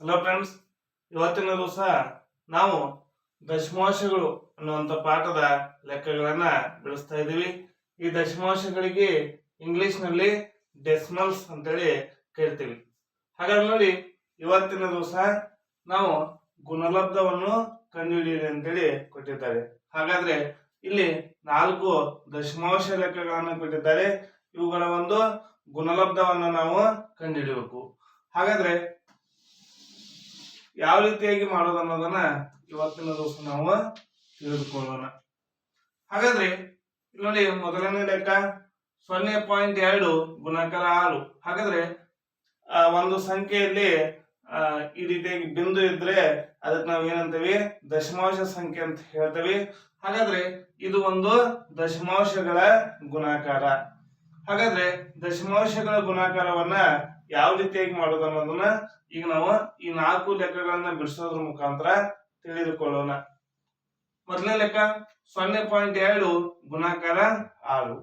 Hello friends ಇವತ್ತಿನ ದಿವಸ ನಾವು ದಶಮಾಂಶಗಳು ಅನ್ನುವಂಥ ಪಾಠದ ಲೆಕ್ಕಗಳನ್ನ ಬಿಡಿಸ್ತಾ ಇದ್ದೀವಿ. ಈ ದಶಮಾಂಶಗಳಿಗೆ ಇಂಗ್ಲಿಷ್ನಲ್ಲಿ ಡೆಸ್ಮಲ್ಸ್ ಅಂತೇಳಿ ಕೇಳ್ತೀವಿ ಹಾಗಾಗಿ ನೋಡಿ, ಇವತ್ತಿನ ದಿವಸ ನಾವು ಗುಣಲಬ್ಧವನ್ನು ಕಂಡುಹಿಡಿಯಿರಿ ಅಂತೇಳಿ ಕೊಟ್ಟಿದ್ದಾರೆ. ಹಾಗಾದ್ರೆ ಇಲ್ಲಿ ನಾಲ್ಕು ದಶಮಾಂಶ ಲೆಕ್ಕಗಳನ್ನು ಕೊಟ್ಟಿದ್ದಾರೆ. ಇವುಗಳ ಒಂದು ಗುಣಲಬ್ಧವನ್ನು ನಾವು ಕಂಡುಹಿಡಿಯಬೇಕು ಹಾಗಾದ್ರೆ ಯಾವ ರೀತಿಯಾಗಿ ಮಾಡೋದು ಅನ್ನೋದನ್ನ ಇವತ್ತಿನ ದಿವಸ ನಾವು ತಿಳಿದುಕೊಳ್ಳೋಣ. ಹಾಗಾದ್ರೆ ನೋಡಿ ಮೊದಲನೇ ಲೆಕ್ಕ, ಸೊನ್ನೆ ಪಾಯಿಂಟ್ ಎರಡು ಗುಣಾಕಾರ ಆರು. ಹಾಗಾದ್ರೆ ಒಂದು ಸಂಖ್ಯೆಯಲ್ಲಿ ಈ ರೀತಿಯಾಗಿ ಬಿಂದು ಇದ್ರೆ ಅದಕ್ಕೆ ನಾವು ಏನಂತೀವಿ? ದಶಮಾಂಶ ಸಂಖ್ಯೆ ಅಂತ ಹೇಳ್ತೇವೆ. ಹಾಗಾದ್ರೆ, ಇದು ಒಂದು ದಶಮಾಂಶಗಳ ಗುಣಾಕಾರ. ಹಾಗಾದ್ರೆ, ದಶಮಾಂಶಗಳ ಗುಣಾಕಾರವನ್ನ ಯಾವ ರೀತಿಯಾಗಿ ಮಾಡೋದು ಅನ್ನೋದನ್ನ ಈಗ ನಾವು ಈ ನಾಲ್ಕು ಲೆಕ್ಕಗಳನ್ನ ಬಿಡಿಸೋದ್ರ ಮುಖಾಂತರ ತಿಳಿದುಕೊಳ್ಳೋಣ. ಮೊದಲನೇ ಲೆಕ್ಕ ಸೊನ್ನೆ ಪಾಯಿಂಟ್ ಎರಡು, ಗುಣಾಕಾರ ಆರು.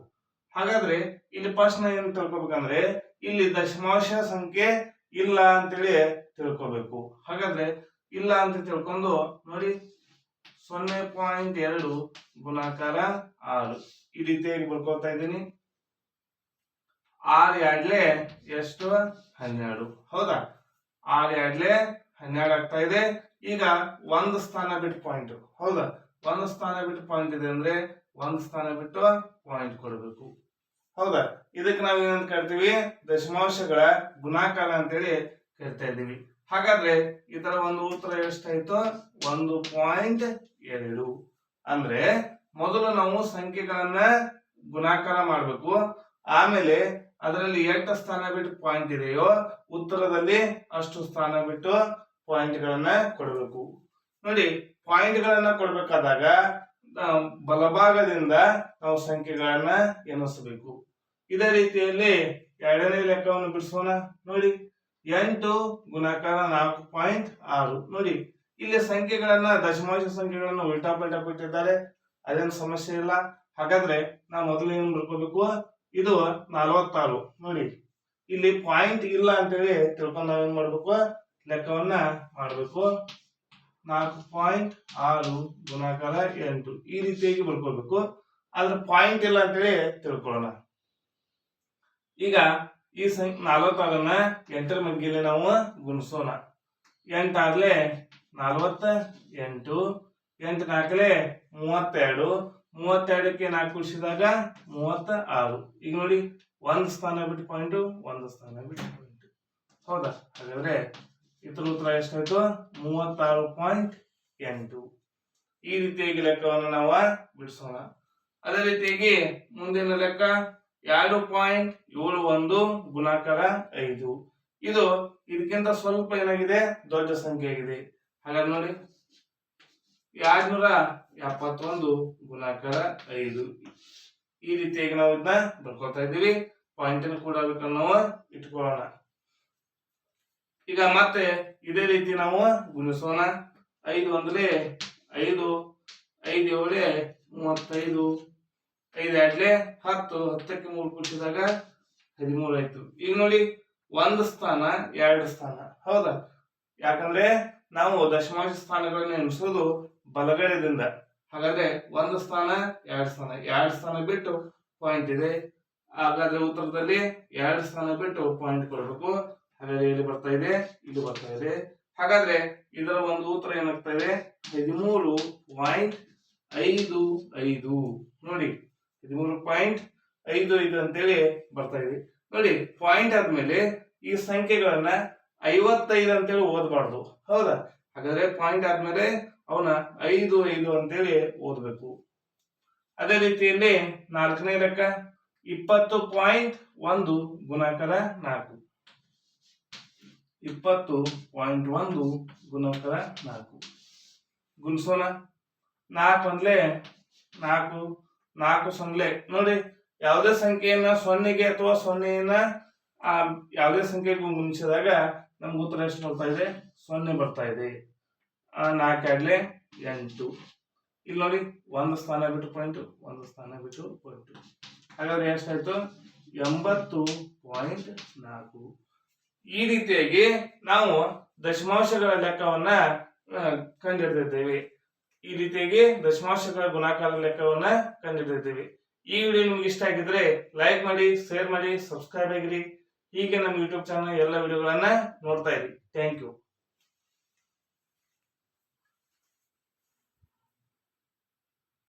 ಹಾಗಾದ್ರೆ ಇಲ್ಲಿ ಫಸ್ಟ್ ನಾವು ಏನ್ ತಿಳ್ಕೊಬೇಕಂದ್ರೆ ಇಲ್ಲಿ ದಶಮಾಂಶ ಸಂಖ್ಯೆ ಇಲ್ಲ ಅಂತೇಳಿ ತಿಳ್ಕೊಬೇಕು. ಹಾಗಾದ್ರೆ ಇಲ್ಲ ಅಂತ ತಿಳ್ಕೊಂಡು ನೋಡಿ, ಸೊನ್ನೆ ಪಾಯಿಂಟ್ ಎರಡು, ಗುಣಾಕಾರ ಆರು. ಈ ರೀತಿಯಾಗಿ ಬರ್ಕೊಳ್ತಾ ಇದ್ದೀನಿ? ಆರು ಎರಡ್ಲೆ ಎಷ್ಟು? ಹನ್ನೆರಡು. ಹೌದಾ? ಆರು ಎರಡ್ಲೆ ಹನ್ನೆರಡು ಆಗ್ತಾ ಇದೆ. ಈಗ ಒಂದು ಸ್ಥಾನ ಬಿಟ್ಟು ಪಾಯಿಂಟ್ ಹೌದಾ? ಒಂದು ಸ್ಥಾನ ಬಿಟ್ಟು ಪಾಯಿಂಟ್ ಇದೆ ಅಂದ್ರೆ ಒಂದು ಸ್ಥಾನ ಬಿಟ್ಟು ಪಾಯಿಂಟ್ ಕೊಡಬೇಕು. ಹೌದಾ? ಇದಕ್ಕೆ ನಾವು ಏನಂತ ಕರಿತೀವಿ? ದಶಮಾಂಶಗಳ ಗುಣಾಕಾರ ಅಂತೇಳಿ ಕರಿತಾ ಇದ್ದೀವಿ. ಹಾಗಾದ್ರೆ ಇದರ ಒಂದು ಉತ್ತರ ಎಷ್ಟಾಯ್ತು? ಒಂದು ಪಾಯಿಂಟ್ ಎರಡು. ಅಂದ್ರೆ ಮೊದಲು ನಾವು ಸಂಖ್ಯೆಗಳನ್ನ ಗುಣಾಕಾರ ಮಾಡಬೇಕು. ಆಮೇಲೆ ಅದರಲ್ಲಿ ಎಷ್ಟು ಸ್ಥಾನ ಬಿಟ್ಟು ಪಾಯಿಂಟ್ ಇದೆಯೋ, ಉತ್ತರದಲ್ಲಿ ಅಷ್ಟು ಸ್ಥಾನ ಬಿಟ್ಟು ಪಾಯಿಂಟ್ ಗಳನ್ನ ಕೊಡಬೇಕು. ನೋಡಿ ಪಾಯಿಂಟ್ ಕೊಡಬೇಕಾದಾಗ ಕೊಡ್ಬೇಕಾದಾಗ ಬಲಭಾಗದಿಂದ ನಾವು ಸಂಖ್ಯೆಗಳನ್ನ ಎಣಿಸಬೇಕು. ಇದೇ ರೀತಿಯಲ್ಲಿ ಎರಡನೇ ಲೆಕ್ಕವನ್ನು ಬಿಡಿಸೋಣ. ನೋಡಿ, ಎಂಟು ಗುಣಾಕಾರ ನಾಲ್ಕು ಪಾಯಿಂಟ್ ಆರು. ನೋಡಿ, ಇಲ್ಲಿ ಸಂಖ್ಯೆಗಳನ್ನ, ದಶಮಾಂಶ ಸಂಖ್ಯೆಗಳನ್ನು ಉಲ್ಟಾ ಪಲ್ಟಾ ಕೊಟ್ಟಿದ್ದಾರೆ. ಅದೇನು ಸಮಸ್ಯೆ ಇಲ್ಲ. ಹಾಗಾದ್ರೆ ನಾವು ಮೊದಲು ಏನ್ ಬರ್ಕೋಬೇಕು ಇದು ನಲವತ್ತಾರು. ನೋಡಿ. ಇಲ್ಲಿ ಪಾಯಿಂಟ್ ಇಲ್ಲ ಅಂತೇಳಿ ತಿಳ್ಕೊಂಡು ನಾವೇನ್ ಮಾಡ್ಬೇಕು? ಲೆಕ್ಕವನ್ನ ಮಾಡ್ಬೇಕು. ನಾಲ್ಕು ಪಾಯಿಂಟ್ ಆರು ಗುಣಾಕಾರ ಎಂಟು. ಈ ರೀತಿಯಾಗಿ ಬರ್ಕೋಬೇಕು ಆದ್ರೆ ಪಾಯಿಂಟ್ ಇಲ್ಲ ಅಂತೇಳಿ ತಿಳ್ಕೊಳ್ಳೋಣ. ಈಗ ಈ ಸಂಖ್ಯೆ ನಲವತ್ತಾರನ್ನ ಎಂಟರ ಮಗ್ಗಿಲಿ ನಾವು ಗುಣಿಸೋಣ. ಎಂಟಾಗ್ಲೆ ನಲವತ್ತ ಎಂಟು. ಎಂಟು ನಾಲ್ಕಲೆ ಮೂವತ್ತೆರಡು. ಮೂವತ್ತೆರಡಕ್ಕೆ ನಾಲ್ಕು ಕೂಡಿಸಿದಾಗ ಮೂವತ್ತ ಆರು ಈಗ ನೋಡಿ, ಒಂದು ಸ್ಥಾನ ಬಿಟ್ಟು ಪಾಯಿಂಟು ಒಂದು ಸ್ಥಾನ ಬಿಟ್ಟು ಪಾಯಿಂಟ್ ಹೌದಾ? ಹಾಗಾದ್ರೆ ಇತರ ಉತ್ತರ ಎಷ್ಟಾಯ್ತು? ಮೂವತ್ತಾರು ಪಾಯಿಂಟ್ ಎಂಟು. ಈ ರೀತಿಯಾಗಿ ಲೆಕ್ಕವನ್ನು ನಾವು ಬಿಡಿಸೋಣ. ಅದೇ ರೀತಿಯಾಗಿ ಮುಂದಿನ ಲೆಕ್ಕ ಎರಡು ಪಾಯಿಂಟ್ ಏಳು ಒಂದು ಗುಣಾಕಾರ ಐದು. ಇದು ಇದಕ್ಕಿಂತ ಸ್ವಲ್ಪ ಏನಾಗಿದೆ? ದೊಡ್ಡ ಸಂಖ್ಯೆ ಆಗಿದೆ ಹಾಗಾದ್ರೆ ನೋಡಿ. ಎರಡ್ನೂರ ಎಪ್ಪತ್ತೊಂದು ಗುಣಾಕಾರ ಐದು. ಈ ರೀತಿಯಾಗಿ ನಾವು ಇದನ್ನ ಬರ್ಕೊತಾ ಇದ್ದೀವಿ. ಪಾಯಿಂಟ್ ಕೂಡ ನಾವು ಇಟ್ಕೊಳ್ಳೋಣ. ಈಗ ಮತ್ತೆ ಇದೇ ರೀತಿ ನಾವು ಗುಣಿಸೋಣ. ಐದು ಅಂದ್ರೆ ಐದು ಐದು ಏಳೆ, ಮೂವತ್ತೈದು. ಐದು ಎರಡ್ಲೆ ಹತ್ತು, ಹತ್ತಕ್ಕೆ ಮೂರು ಕೂಡಿಸಿದಾಗ ಹದಿಮೂರು ಆಯ್ತು. ಈಗ ನೋಡಿ, ಒಂದು ಸ್ಥಾನ, ಎರಡು ಸ್ಥಾನ. ಹೌದಾ? ಯಾಕಂದ್ರೆ ನಾವು ದಶಮಾಂಶ ಸ್ಥಾನಗಳನ್ನ ಎಣಿಸೋದು ಬಲಗಡೆದಿಂದ ಹಾಗಾದ್ರೆ ಒಂದು ಸ್ಥಾನ, ಎರಡು ಸ್ಥಾನ. ಎರಡು ಸ್ಥಾನ ಬಿಟ್ಟು ಪಾಯಿಂಟ್ ಇದೆ. ಹಾಗಾದ್ರೆ ಉತ್ತರದಲ್ಲಿ ಎರಡು ಸ್ಥಾನ ಬಿಟ್ಟು ಪಾಯಿಂಟ್ ಕೊಡಬೇಕು. ಹಾಗಾದ್ರೆ ಇಲ್ಲಿ ಬರ್ತಾ ಇದೆ, ಇಲ್ಲಿ ಬರ್ತಾ ಇದೆ. ಹಾಗಾದ್ರೆ ಇದರ ಒಂದು ಉತ್ತರ ಏನಾಗ್ತಾ ಇದೆ? ಹದಿಮೂರು ಪಾಯಿಂಟ್ ಐದು ಐದು. ನೋಡಿ, ಹದಿಮೂರು ಪಾಯಿಂಟ್ ಐದು ಐದು ಅಂತೇಳಿ ಬರ್ತಾ ಇದೆ. ನೋಡಿ ಪಾಯಿಂಟ್ ಆದ್ಮೇಲೆ ಈ ಸಂಖ್ಯೆಗಳನ್ನ ಐವತ್ತೈದು ಅಂತೇಳಿ ಓದಬಾರ್ದು. ಹೌದಾ? ಹಾಗಾದ್ರೆ ಪಾಯಿಂಟ್ ಆದ್ಮೇಲೆ ಅವನ ಐದು ಐದು ಅಂತೇಳಿ ಓದಬೇಕು. ಅದೇ ರೀತಿಯಲ್ಲಿ ನಾಲ್ಕನೇ ಲೆಕ್ಕ ಇಪ್ಪತ್ತು ಪಾಯಿಂಟ್ ಒಂದು ಗುಣಾಕಾರ ನಾಲ್ಕು. ಇಪ್ಪತ್ತು ಪಾಯಿಂಟ್ ಒಂದು ಗುಣಾಕಾರ ನಾಲ್ಕು. ಗುಣಿಸೋಣ. ನಾಲ್ಕು ಅಂದ್ಲೆ ನಾಲ್ಕು ನಾಲ್ಕು ಸೊನ್ನೆ ನೋಡಿ, ಯಾವುದೇ ಸಂಖ್ಯೆಯನ್ನ ಸೊನ್ನೆಗೆ ಅಥವಾ ಸೊನ್ನೆಯನ್ನ, ಆ ಯಾವುದೇ ಸಂಖ್ಯೆಗೂ ಗುಣಿಸಿದಾಗ ನಮ್ಗೆ ಉತ್ತರ ಎಷ್ಟು ಬರ್ತಾ ಇದೆ? ಸೊನ್ನೆ ಬರ್ತಾ ಇದೆ. ನಾಲ್ಕು ಎರಡ್ಲೆ ಎಂಟು. ಇಲ್ಲಿ ನೋಡಿ, ಒಂದು ಸ್ಥಾನ ಬಿಟ್ಟು ಪಾಯಿಂಟ್ ಒಂದು ಸ್ಥಾನ ಬಿಟ್ಟು ಪಾಯಿಂಟ್ ಹಾಗಾದ್ರೆ ಎಷ್ಟಾಯ್ತು ಎಂಬತ್ತು ಪಾಯಿಂಟ್ ನಾಲ್ಕು. ಈ ರೀತಿಯಾಗಿ ನಾವು ದಶಮಾಂಶಗಳ ಲೆಕ್ಕವನ್ನ ಕಂಡುಹಿಡಿದಿದ್ದೇವೆ ಈ ರೀತಿಯಾಗಿ ದಶಮಾಂಶಗಳ ಗುಣಾಕಾರ ಲೆಕ್ಕವನ್ನ ಕಂಡುಹಿಡಿದಿದ್ದೇವೆ ಈ ವಿಡಿಯೋ ನಿಮ್ಗೆ ಇಷ್ಟ ಆಗಿದ್ರೆ ಲೈಕ್ ಮಾಡಿ ಶೇರ್ ಮಾಡಿ ಸಬ್ಸ್ಕ್ರೈಬ್ ಆಗಿರಿ. ಹೀಗೆ ನಮ್ಮ ಯೂಟ್ಯೂಬ್ ಚಾನಲ್ ಎಲ್ಲ ವಿಡಿಯೋಗಳನ್ನ ನೋಡ್ತಾ ಇರಿ. Thank you